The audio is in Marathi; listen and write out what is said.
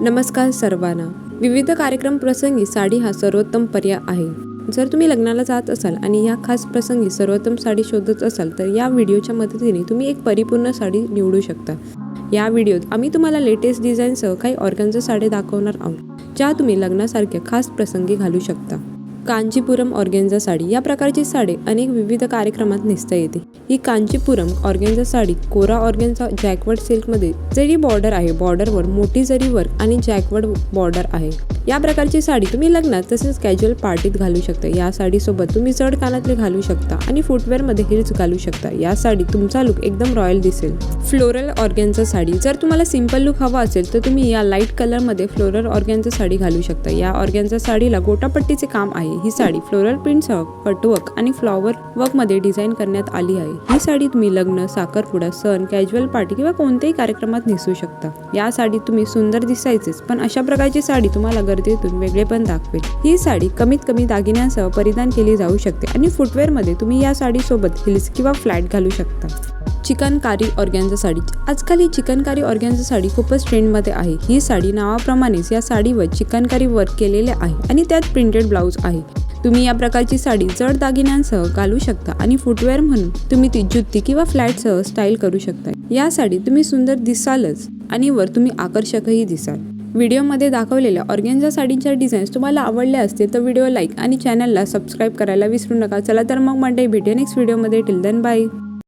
नमस्कार सर्वांना. विविध कार्यक्रम प्रसंगी साडी हा सर्वोत्तम पर्याय आहे. जर तुम्ही लग्नाला जात असाल आणि या खास प्रसंगी सर्वोत्तम साडी शोधत असाल तर या व्हिडिओच्या मदतीने तुम्ही एक परिपूर्ण साडी निवडू शकता. या व्हिडिओत आम्ही तुम्हाला लेटेस्ट डिझाईनसह काही ऑर्गनच्या साड्या दाखवणार आहोत ज्या तुम्ही लग्नासारख्या खास प्रसंगी घालू शकता. कांचीपुरम ऑर्गेन्झा साडी या प्रकारची साडी अनेक विविध कार्यक्रमात नेसता येते. ही कांचीपुरम ऑर्गेन्झा साडी कोरा ऑर्गेन्झा जॅकवर्ड सिल्कमध्ये जरी बॉर्डर आहे बॉर्डरवर मोठी जरी वर्क आणि जॅकवर्ड बॉर्डर आहे या प्रकारची साडी तुम्ही लग्नात तसेच कॅज्युअल पार्टीत घालू शकता. या साडीसोबत तुम्ही जड कानातले घालू शकता आणि फुटवेअरमध्ये हिल्स घालू शकता. या साडी तुमचा लुक एकदम रॉयल दिसेल. फ्लोरल ऑर्गॅनचा साडी. जर तुम्हाला सिंपल लुक हवा असेल तर तुम्ही या लाइट कलरमध्ये फ्लोरल ऑर्गॅनचा साडी घालू शकता. या ऑर्गॅनचा साडीला गोटापट्टीचे काम आहे. ही साडी फ्लोरल प्रिंटसह कटवर्क आणि फ्लॉवर वर्कमध्ये डिझाईन करण्यात आली आहे. ही साडी तुम्ही लग्न साखरपुडा सण कॅज्युअल पार्टी किंवा कोणत्याही कार्यक्रमात नेसू शकता. या साडीत तुम्ही सुंदर दिसायचेच पण अशा प्रकारची साडी तुम्हाला गर्दीतून वेगळेपण दाखवेल. ही साडी कमीत कमी दागिन्यांसह परिधान केली जाऊ शकते आणि फुटवेअरमध्ये तुम्ही या साडीसोबत हिल्स किंवा फ्लॅट घालू शकता. चिकनकारी ऑर्गॅन्झा साडी. आजकाल ही चिकनकारी ऑर्गॅन्झा साडी खूपच ट्रेंडमध्ये आहे. ही साडी नावाप्रमाणेच या साडीवर चिकनकारी वर्क केलेले आहे आणि त्यात प्रिंटेड ब्लाऊज आहे. तुम्ही या प्रकारची साडी जड दागिन्यांसह घालू शकता आणि फुटवेअर म्हणून तुम्ही ती जुत्ती किंवा फ्लॅटसह स्टाईल करू शकता. या साडी तुम्ही सुंदर दिसालच आणि वर तुम्ही आकर्षकही दिसाल. व्हिडिओमध्ये दाखवलेल्या ऑर्गेन्झा साडींच्या डिझाईन्स तुम्हाला आवडल्या असतील तर व्हिडिओ लाईक आणि चॅनलला सबस्क्राईब करायला विसरू नका. चला तर मग मंडे भेटे नेक्स्ट व्हिडिओमध्ये टिल देन बाय